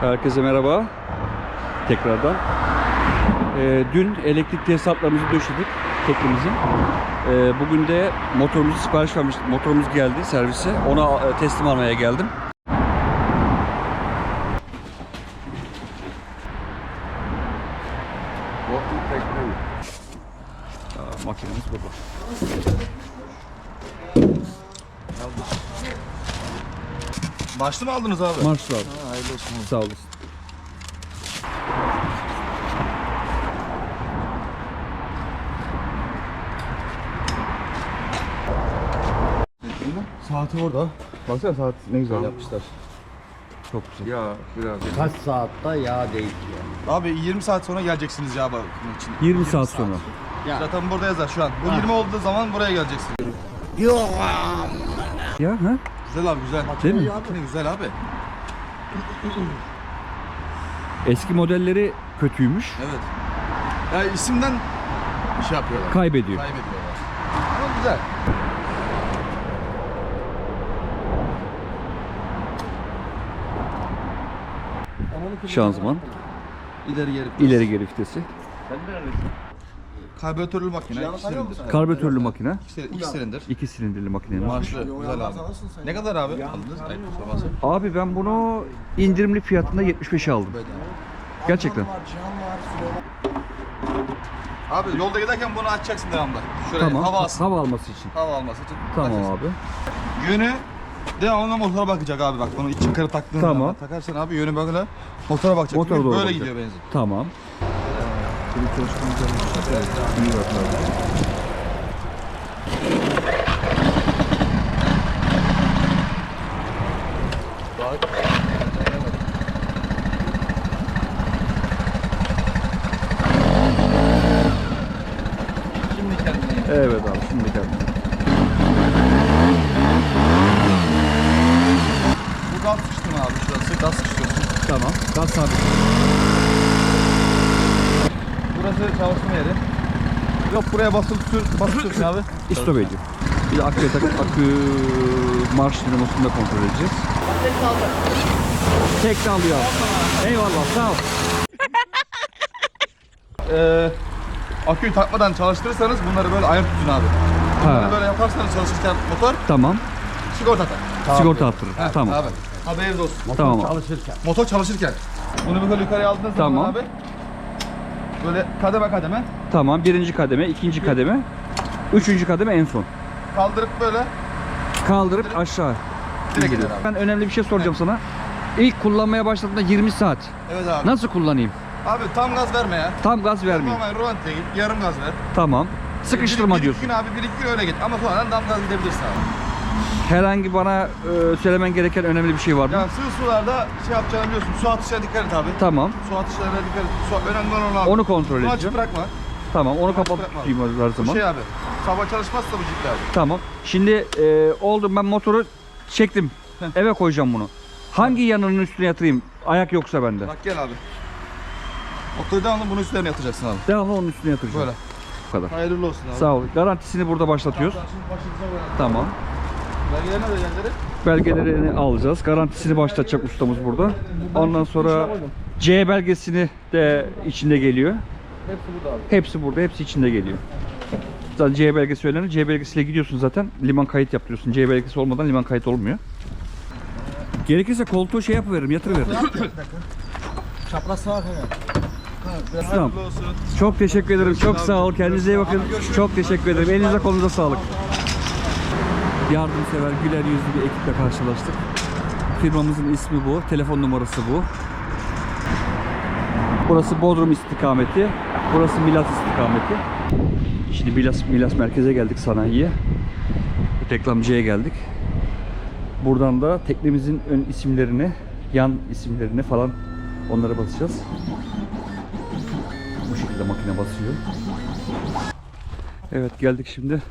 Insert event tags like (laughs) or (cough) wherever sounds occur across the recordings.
Herkese merhaba. Tekrardan. Ee, dün elektrikli hesaplarımızı döşedik teknemizin. Ee, bugün de motorumuzu sipariş vermiştik. Motorumuz geldi servise. Ona e, teslim almaya geldim. Aa, makinemiz burada. Başlı mı aldınız abi? Marş abi. Ha, hayırlı olsun. Sağ olasın. Saati orada. Baksana saat ne güzel yapmışlar. Çok güzel. Ya biraz. Kaç saatte yağ değişiyor. Abi 20 saat sonra geleceksiniz ya bakım için. 20 saat sonra. Zaten burada yazar şu an. Bu 20 olduğu zaman buraya geleceksin. Ya ha? Güzel abi güzel. Değil mi? Ne güzel abi. Eski modelleri kötüymüş. Evet. Ya isimden şey yapıyorlar. Kaybediyor. Kaybediyorlar. Ama güzel. Şanzıman. İleri geri. ileri geri vitesi. Karbüratörlü makine. iki silindir. Karbüratörlü makine. İki silindir. İki silindir. İki silindirli makinenin. Marşlı. Güzel abi. Ne kadar abi? Aldınız. Ayıp. Abi ben bunu indirimli fiyatında 75'e aldım. Gerçekten. Abi yolda giderken bunu açacaksın devamlı. Şuraya Tamam. hava alsın. Hava alması için. Hava alması için. Tamam açacaksın. abi. Yönü devamlı motora bakacak abi bak bunu iç çıkarı taktığın Tamam. zaman takarsan abi yönü böyle motora bakacak. Motora Çünkü doğru böyle bakacak. gidiyor benzin. Tamam. Şimdi kendine. Evet abi şimdi geldim. Bu gaz sıçtın abi şurası gaz sıçtıyorsun. Tamam. Gaz sabit. Burası çalışma yeri. Yok buraya basılı tutuyorsun, basılı tutuyorsun abi. (laughs) İstop ediyor. Bir de aküye takıp akü marş dinamosunu da kontrol edeceğiz. Tek de alıyor. Eyvallah sağ ol. (laughs) Ee, aküyü takmadan çalıştırırsanız bunları böyle ayıp tutun abi. Bunları Ha, böyle yaparsanız çalışırken motor tamam. sigorta tak. Sigorta attırır. Heh, Tamam. Abi. Haberiniz olsun. Tamam. Çalışırken. Motor çalışırken. Bunu böyle yukarıya aldığın Tamam. zaman abi böyle kademe kademe Tamam. Birinci kademe, ikinci kademe, üçüncü kademe en son. kaldırıp böyle Kaldırıp aşağı. direkt gider abi. Ben önemli bir şey soracağım sana. İlk kullanmaya başladığında 20 saat. Evet abi. Nasıl kullanayım? Abi tam gaz verme ya. Tam gaz vermeyeyim. Normal rolantiye git, yarım gaz ver. Tamam. Sıkıştırma bir, bir, diyorsun. Bir gün abi bir iki gün öyle git ama sonradan tam gaz gidebilirsin abi. Herhangi bana e, söylemen gereken önemli bir şey var mı? Yani sığ sularda şey yapacağını biliyorsun. Su atışlarına dikkat et abi. Tamam. Su atışlarına dikkat et. Su, önemli olan onu abi. Onu kontrol Bunu açık edeceğim. bırakma. Tamam. Onu kapatıp bırakma. tutayım her Bu zaman. şey abi. Sabah çalışmazsa bu abi. Tamam. Şimdi e, oldu ben motoru çektim. Eve koyacağım bunu. Hangi yanının üstüne yatırayım? Ayak yoksa bende. Bak gel abi. Motoru devamlı bunun üstlerine yatacaksın abi. Devamlı onun üstüne yatıracağım. Böyle. Bu kadar. Hayırlı olsun abi. Sağ ol. Garantisini burada başlatıyoruz. Şimdi koyalım. Tamam. Belgelerini alacağız. Garantisini başlatacak ustamız burada. Ondan sonra C belgesini de içinde geliyor. Hepsi burada abi. Hepsi burada, hepsi içinde geliyor. Zaten C belgesi önemli. C belgesiyle gidiyorsun zaten. Liman kayıt yaptırıyorsun. C belgesi olmadan liman kayıt olmuyor. Gerekirse koltuğu şey yapıveririm, yatırıveririm. Çapraz sağa. Tamam. Çok teşekkür ederim. Çok sağ ol. Kendinize iyi bakın. Çok teşekkür ederim. Elinize kolunuza sağlık. Yardımsever, güler yüzlü bir ekiple karşılaştık. Firmamızın ismi bu. Telefon numarası bu. Burası Bodrum istikameti. Burası Milas istikameti. Şimdi Milas, Milas merkeze geldik sanayiye. Reklamcıya geldik. Buradan da teknemizin ön isimlerini, yan isimlerini falan onlara basacağız. Bu şekilde makine basıyor. Evet geldik şimdi.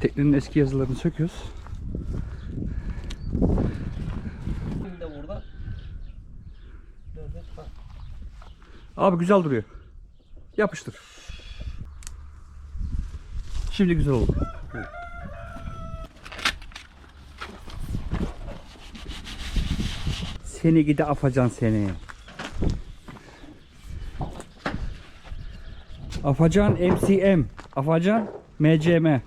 Teknenin eski yazılarını söküyoruz. Abi güzel duruyor. Yapıştır. Şimdi güzel oldu. seni gidi afacan seni. Afacan MCM. Afacan MCM.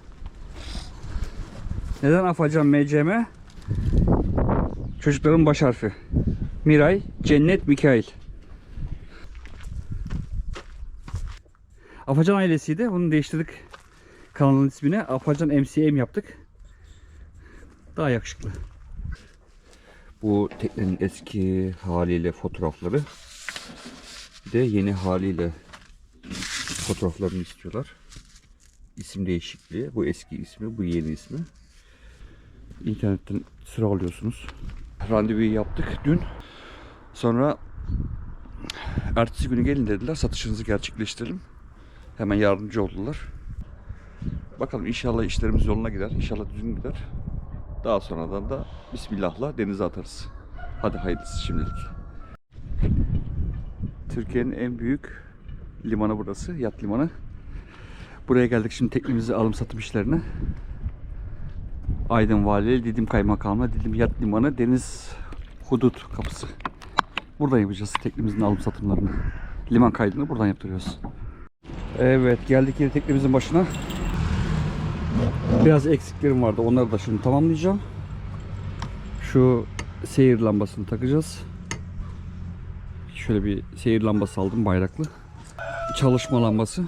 Neden Afacan MCM? Çocukların baş harfi. Miray, Cennet, Mikail. Afacan ailesiydi. Bunu değiştirdik. Kanalın ismini Afacan MCM yaptık. Daha yakışıklı. Bu teknenin eski haliyle fotoğrafları. De yeni haliyle fotoğraflarını istiyorlar. İsim değişikliği. Bu eski ismi, bu yeni ismi. İnternetten sıra alıyorsunuz. Randevuyu yaptık dün. Sonra ertesi günü gelin dediler. Satışınızı gerçekleştirelim. Hemen yardımcı oldular. Bakalım inşallah işlerimiz yoluna gider. İnşallah düzgün gider. Daha sonradan da Bismillah'la denize atarız. Hadi hayırlısı şimdilik. Türkiye'nin en büyük limanı burası. Yat limanı. Buraya geldik şimdi teknemizi alım satım işlerine. Aydın Valiliği, Didim Kaymakamlığı, Didim Yat Limanı, Deniz Hudut Kapısı. Buradan yapacağız teknemizin alım satımlarını. Liman kaydını buradan yaptırıyoruz. Evet geldik yine teknemizin başına. Biraz eksiklerim vardı. Onları da şimdi tamamlayacağım. Şu seyir lambasını takacağız. Şöyle bir seyir lambası aldım bayraklı. Çalışma lambası.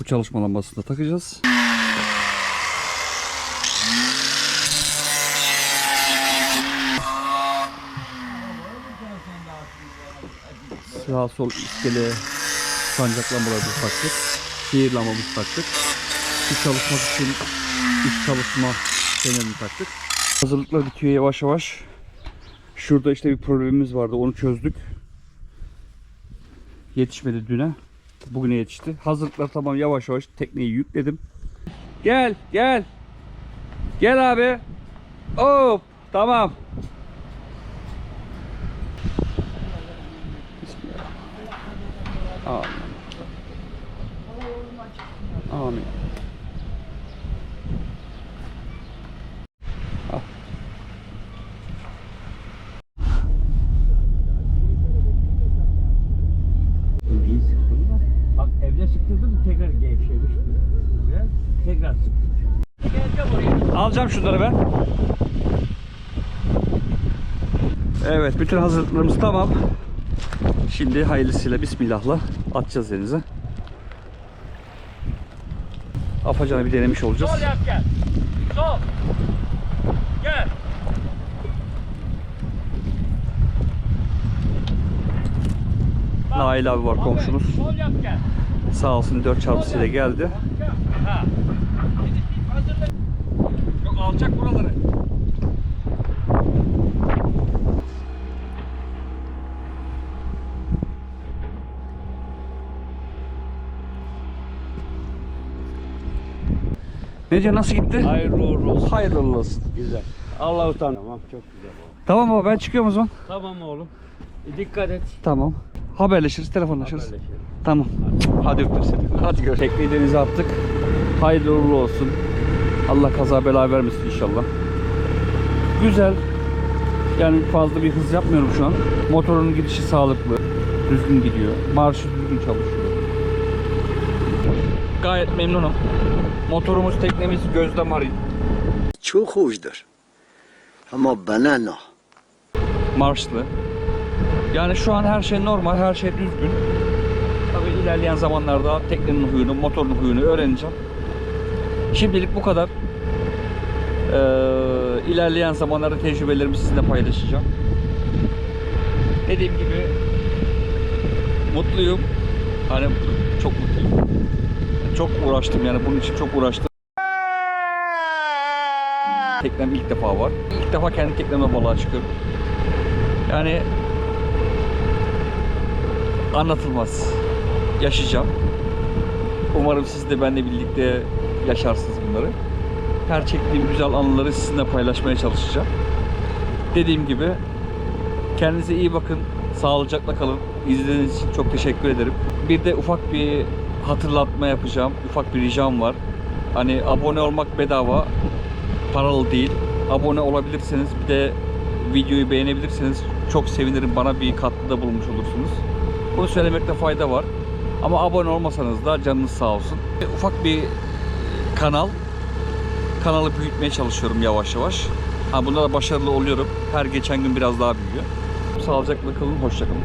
Bu çalışma lambasını da takacağız. Sağ sol iskele sancak lambaları taktık. Seyir lambamızı taktık. Şu çalışmak için iç çalışma fenerini taktık. Hazırlıklar bitiyor yavaş yavaş. Şurada işte bir problemimiz vardı. Onu çözdük. Yetişmedi düne. Bugüne yetişti. Hazırlıklar tamam yavaş yavaş tekneyi yükledim. Gel gel. Gel abi. Hop tamam. Bismillah. Amin. Amin. Al. Bak evde sıktırdım tekrar gevşemiş. Tekrar oraya. Alacağım şunları ben. Evet bütün hazırlıklarımız tamam. Şimdi hayırlısıyla bismillahla atacağız denize. Afacan'a bir denemiş olacağız. Sol yap gel. Sol. Gel. Nail abi var komşumuz. Sol yap gel. Sağ olsun 4 çarpısıyla geldi. Ha. Hazırla. Yok alacak buraları. Nece nasıl gitti? Hayırlı uğurlu olsun. Hayırlı uğurlu olsun. Güzel. Allah utan. Tamam çok güzel oldu. Tamam baba ben çıkıyorum o zaman. Tamam oğlum. E, dikkat et. Tamam. Haberleşiriz, telefonlaşırız. Haberleşelim. Tamam. Hadi öptüm seni. Hadi gör. Tekneyi denize attık. Hayırlı uğurlu olsun. Allah kaza bela vermesin inşallah. Güzel. Yani fazla bir hız yapmıyorum şu an. Motorun gidişi sağlıklı. Düzgün gidiyor. Marşı düzgün çalışıyor. Gayet memnunum. Motorumuz, teknemiz gözde marin. çok hoşdur. Ama bana ne? marşlı. Yani şu an her şey normal, her şey düzgün. Tabii ilerleyen zamanlarda teknenin huyunu, motorun huyunu öğreneceğim. Şimdilik bu kadar. Ee, ilerleyen zamanlarda tecrübelerimi sizinle paylaşacağım. Dediğim gibi mutluyum. Hani çok mutluyum. Çok uğraştım yani bunun için çok uğraştım. Teknem ilk defa var. İlk defa kendi teknemle balığa çıkıyorum. Yani anlatılmaz. Yaşayacağım. Umarım siz de benimle birlikte yaşarsınız bunları. Her çektiğim güzel anıları sizinle paylaşmaya çalışacağım. Dediğim gibi kendinize iyi bakın. Sağlıcakla kalın. İzlediğiniz için çok teşekkür ederim. Bir de ufak bir hatırlatma yapacağım. Ufak bir ricam var. Hani abone olmak bedava. Paralı değil. Abone olabilirseniz bir de videoyu beğenebilirseniz çok sevinirim. Bana bir katkıda bulunmuş olursunuz. Bunu söylemekte fayda var. Ama abone olmasanız da canınız sağ olsun. Ufak bir kanal. Kanalı büyütmeye çalışıyorum yavaş yavaş. Ha bunda da başarılı oluyorum. Her geçen gün biraz daha büyüyor. Sağlıcakla kalın, hoşça kalın.